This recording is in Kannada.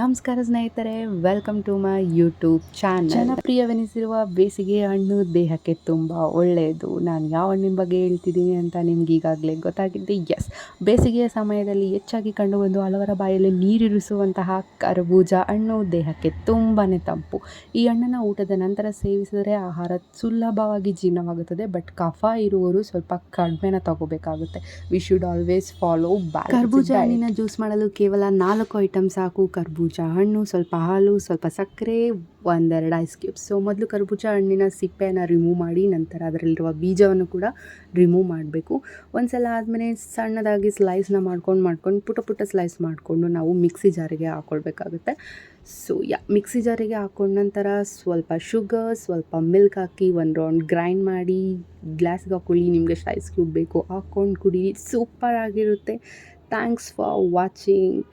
ನಮಸ್ಕಾರ ಸ್ನೇಹಿತರೆ welcome to my YouTube channel ಜನಪ್ರಿಯವೆನಿಸಿರುವ ಬೇಸಿಗೆ ಹಣ್ಣು ದೇಹಕ್ಕೆ ತುಂಬ ಒಳ್ಳೆಯದು. ನಾನು ಯಾವ ಹಣ್ಣಿನ ಬಗ್ಗೆ ಹೇಳ್ತಿದ್ದೀನಿ ಅಂತ ನಿಮ್ಗೆ ಈಗಾಗಲೇ ಗೊತ್ತಾಗಿದ್ದೆ. ಎಸ್ ಬೇಸಿಗೆಯ ಸಮಯದಲ್ಲಿ ಹೆಚ್ಚಾಗಿ ಕಂಡುಬಂದು ಹಲವರ ಬಾಯಲ್ಲಿ ನೀರಿರಿಸುವಂತಹ ಕರ್ಬೂಜ ಹಣ್ಣು ದೇಹಕ್ಕೆ ತುಂಬಾ ತಂಪು. ಈ ಹಣ್ಣನ್ನು ಊಟದ ನಂತರ ಸೇವಿಸಿದರೆ ಆಹಾರ ಸುಲಭವಾಗಿ ಜೀರ್ಣವಾಗುತ್ತದೆ ಬಟ್ ಕಫ ಇರುವವರು ಸ್ವಲ್ಪ ಕಡಿಮೆನ ತಗೋಬೇಕಾಗುತ್ತೆ. We should always follow back ಕರ್ಬೂಜ ಹಣ್ಣಿನ ಜ್ಯೂಸ್ ಮಾಡಲು ಕೇವಲ ನಾಲ್ಕು ಐಟಮ್ ಸಾಕು. ಕರ್ಬೂಜ ಹಣ್ಣು, ಸ್ವಲ್ಪ ಹಾಲು, ಸ್ವಲ್ಪ ಸಕ್ಕರೆ, ಒಂದೆರಡು ಐಸ್ ಕ್ಯೂಬ್ಸ್ ಸೊ ಮೊದಲು ಕರ್ಬೂಜ ಹಣ್ಣಿನ ಸಿಪ್ಪೆಯನ್ನು ರಿಮೂವ್ ಮಾಡಿ, ನಂತರ ಅದರಲ್ಲಿರುವ ಬೀಜವನ್ನು ಕೂಡ ರಿಮೂವ್ ಮಾಡಬೇಕು. ಒಂದ್ಸಲ ಆದಮೇಲೆ ಸಣ್ಣದಾಗಿ ಸ್ಲೈಸ್ನ ಮಾಡ್ಕೊಂಡು ಮಾಡ್ಕೊಂಡು, ಪುಟ ಪುಟ್ಟ ಸ್ಲೈಸ್ ಮಾಡಿಕೊಂಡು ನಾವು ಮಿಕ್ಸಿ ಜಾರಿಗೆ ಹಾಕ್ಕೊಳ್ಬೇಕಾಗುತ್ತೆ ಸೊ ಯಾ, ಮಿಕ್ಸಿ ಜಾರಿಗೆ ಹಾಕ್ಕೊಂಡ ನಂತರ ಸ್ವಲ್ಪ ಶುಗರ್ ಸ್ವಲ್ಪ ಮಿಲ್ಕ್ ಹಾಕಿ ಒಂದು ರೌಂಡ್ ಗ್ರೈಂಡ್ ಮಾಡಿ ಗ್ಲಾಸ್ಗೆ ಹಾಕ್ಕೊಳ್ಳಿ ನಿಮಗೆ ಎಷ್ಟು ಐಸ್ ಕ್ಯೂಬ್ ಬೇಕು ಹಾಕ್ಕೊಂಡು ಕುಡಿ ಸೂಪರ್ ಆಗಿರುತ್ತೆ. Thanks for watching